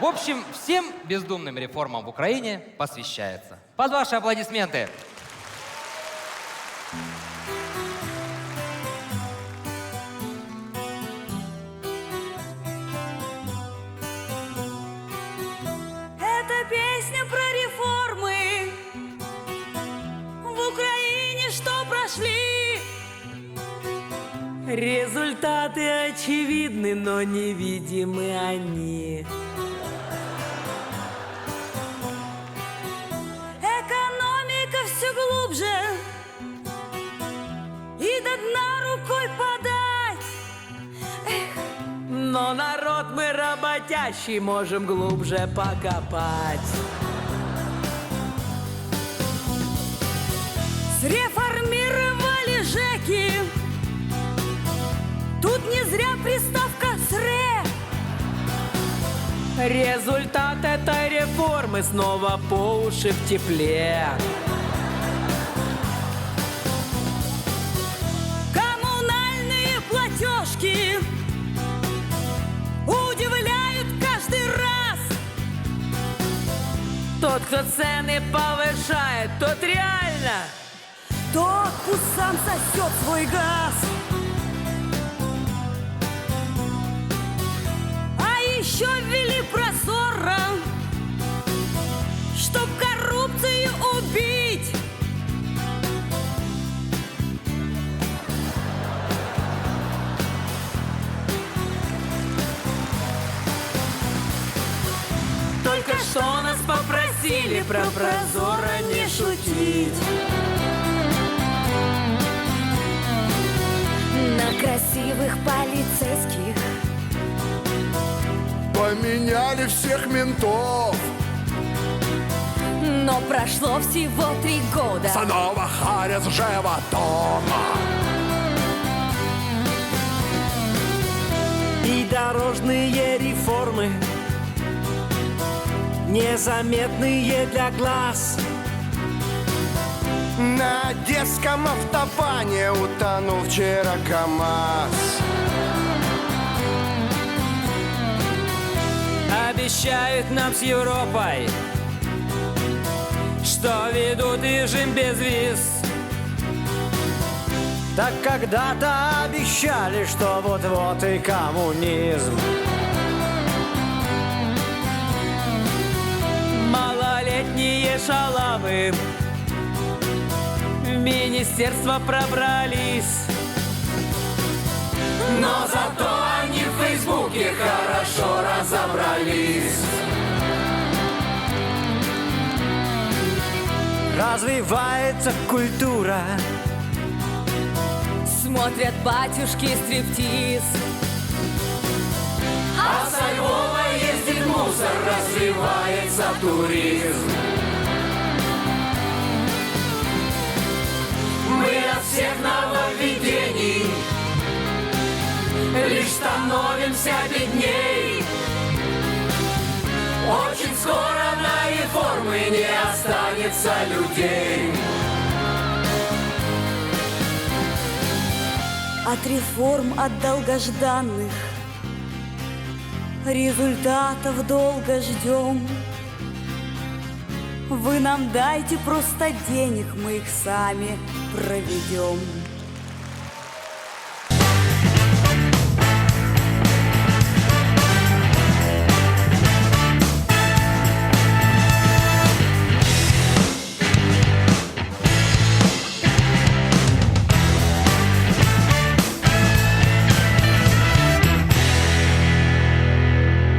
В общем, всем бездумным реформам в Украине посвящается. Под ваши аплодисменты. Это песня про реформы В Украине, что прошли Результаты очевидны, но невидимы они. Глубже И до дна рукой подать. Но народ мы работящий, можем глубже покопать. Среформировали ЖЭКи Тут не зря приставка «сре» Результат этой реформы снова по уши в тепле. Кто цены повышает, тот реально. Тот пусть сам сосет свой газ. А еще ввели прозоро Чтоб коррупцию убить. Только что нас попросили про прозоро не шутить. На красивых полицейских. Поменяли всех ментов. Но прошло всего три года. Снова харят животом И дорожные реформы Незаметные для глаз. На детском автобане утонул вчера КамАЗ. Обещают нам с Европой Что ведут режим без виз. Так когда-то обещали, что вот-вот и коммунизм шалавы В министерство пробрались но зато они в Фейсбуке хорошо разобрались. Развивается культура, Смотрят батюшки стриптиз а со Львова ездит мусор, развивается туризм. Лишь становимся бедней. Очень скоро на реформы не останется людей. От реформ, от долгожданных Результатов долго ждем Вы нам дайте просто денег, мы их сами проведем